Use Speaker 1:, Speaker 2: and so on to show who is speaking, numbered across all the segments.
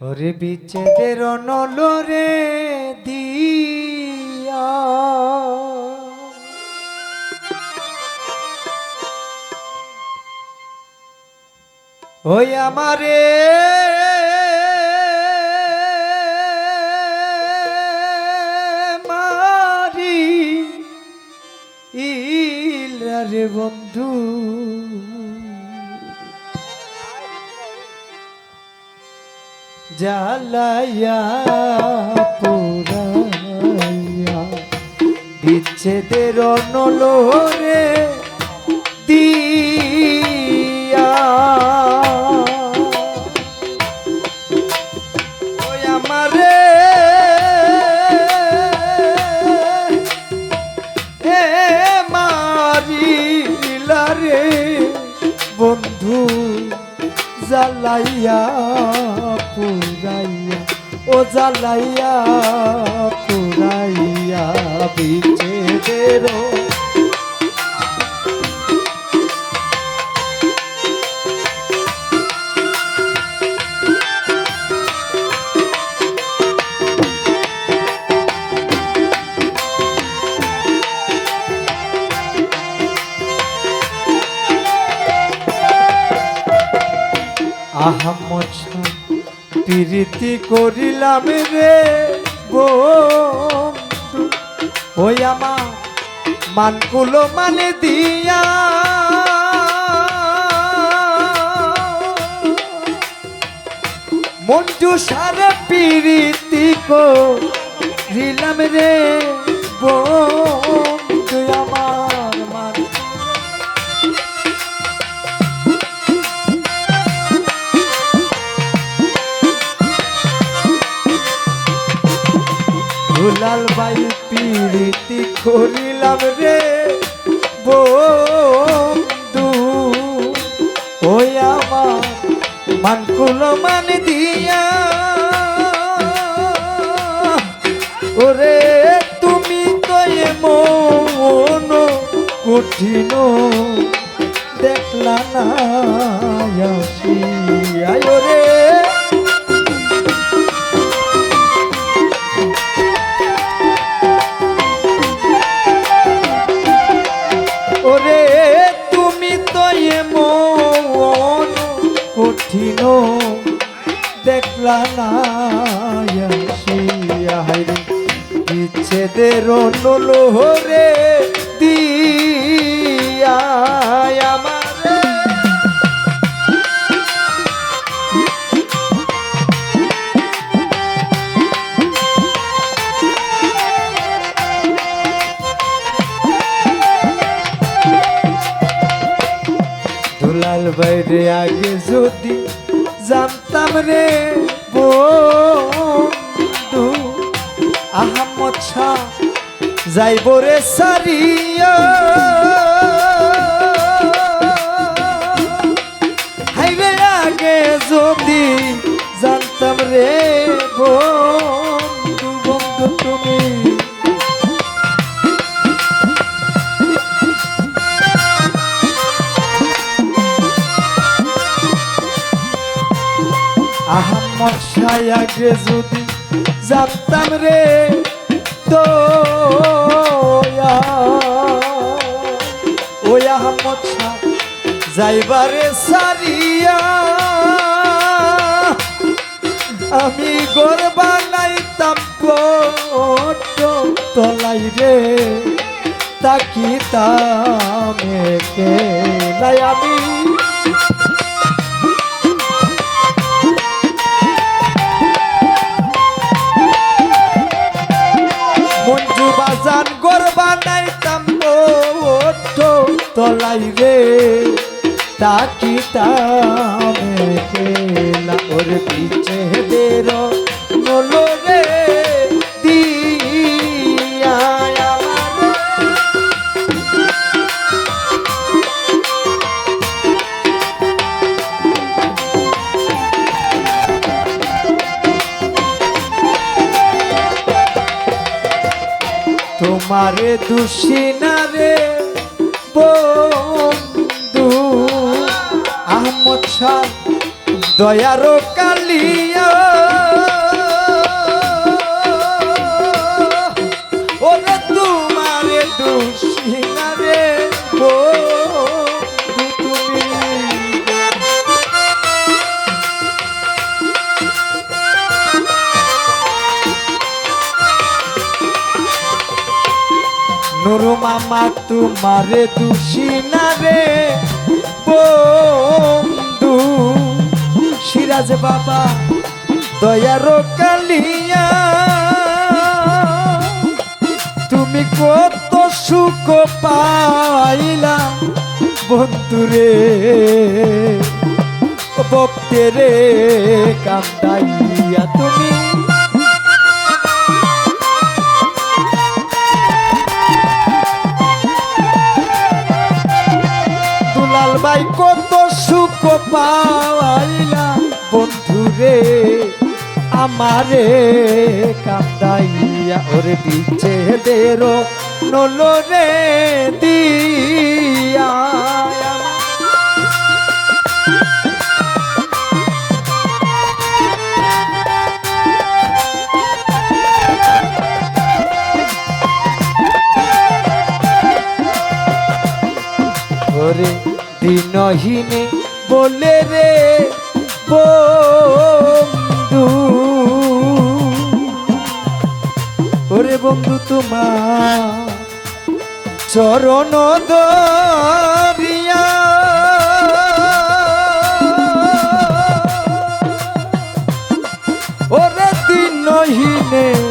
Speaker 1: ওরে বিচ্ছেদের নলরে দিয়া। ওই আমারে মারি ইলারে বন্ধু। জ্বালাইয়া পুরাইয়া। বিচ্ছেদের নলরে দিয়া। আমারে মারিলা রে বন্ধু জ্বালাইয়া। ও জ্বালাইয়া পুরাইয়া বিচ্ছেদের প্রীতি করিলাম রে বন্ধু। ওই আমার মানকুলো মানে দিয়া। মঞ্জু সারা প্রীতি করিলাম রে বন্ধু। মান দিয়া। ওরে তুমি তো মন কঠিন। দেখলা না আসিয়া রে বিচ্ছেদের নলোহরে দিয়া আমারে। দুলাল বাইরে আগে যদি জানতাম রে বন্ধু আহমদ শাহ যাইব রে সারিয়া। হাইরে আগে যদি জানতাম রে বন্ধু বন্ধু তুমি। আহম্মদ সায়াগে যদি জানতাম রে তো আহম্মদ শাহ, যাইবারে সারিয়া। আমি গর বানাইতাম তলাই রে, তাকিতাম কে নাই আমি। বাজান গরবা নাই ওঠো তলাই রে। তাকিতাম খেলা ওর পিছে দেরো নলো রে তোমারে দুষি না রে বন্ধু। আহমদ শাহ দয়ারো কালিয়া। নুরু মামা, তোমারে দুষি না রে বন্ধু। সিরাজ বাবা, দয়ার কালিয়া, তুমি কত সুখ পাইলা বন্ধুরে ভক্তেরে কান্দাইয়া তুমি ভাই কত সুখ পাইলা বন্ধুরে আমারে কান্দাইয়া ওরে বিচে দেরো নলরে দিয়া। দিনহীনে বলে রে বন্ধু। ওরে বন্ধু তোমার চরণ দরিয়া ওরে দিনহীনে বলে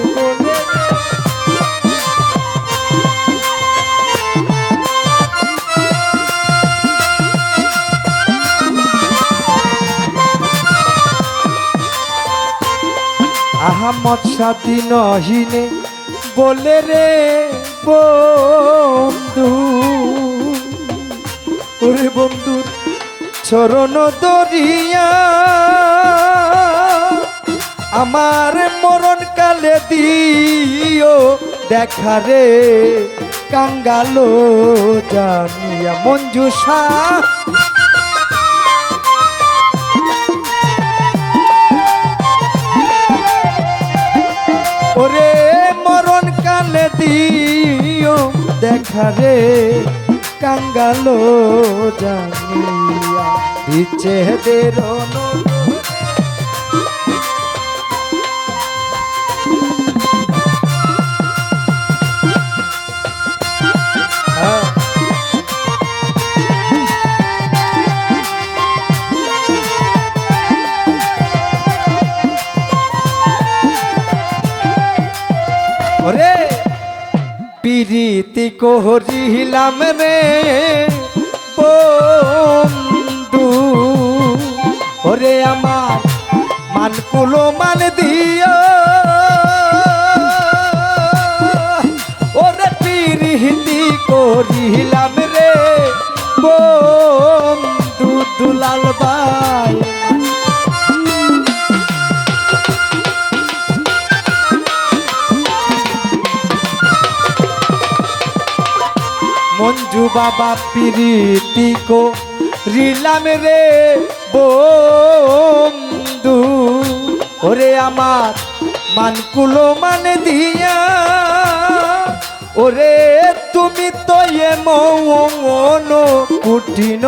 Speaker 1: সাথী নহিনে বলে রে বন্ধু। ওরে বন্ধু, চরণ দরিয়া আমার মরণ কালে দিও দেখা রে কাঙ্গালো জানিয়া মঞ্জুষা। ওরে মরণ কালে দিও দেখা রে কাঙ্গালো জানিয়া। বিচ্ছেদের দের ওরে পিরিতি করিলাম রে, বন্ধু, ওরে আমার মান কুলো মান দিও। ওরে পিরিতি করিলাম রে, বন্ধু বাবা পিরিতি রিলাম রে বন্ধু। ওরে আমার মানকুলো মানে দিয়া। ওরে তুমি তো এ মন কুঠিন।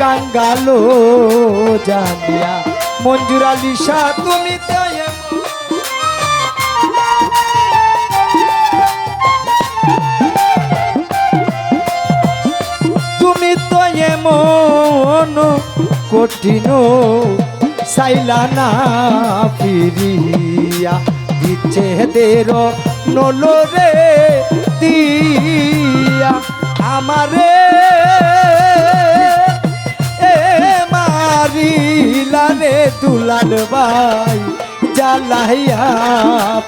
Speaker 1: কাঙ্গালো জানিয়া, মঞ্জুর আলিশা তুমি তো তো এমন কঠিন সাইলা না ফিরিয়া দিচ্ছে দের নলরে দিয়া। আমারে এ মারিলা রে দুলাল ভাই জ্বালাইয়া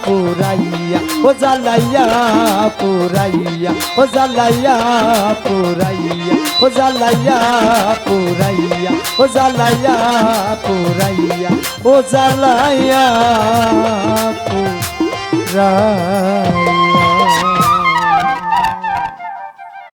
Speaker 1: পুরাইয়া, ও জ্বালাইয়া পুরাইয়া, ও জ্বালাইয়া পুরাইয়া, ও জ্বালাইয়া পুরাইয়া, ও জ্বালাইয়া পুরাইয়া, ও জ্বালাইয়া পুরাইয়া।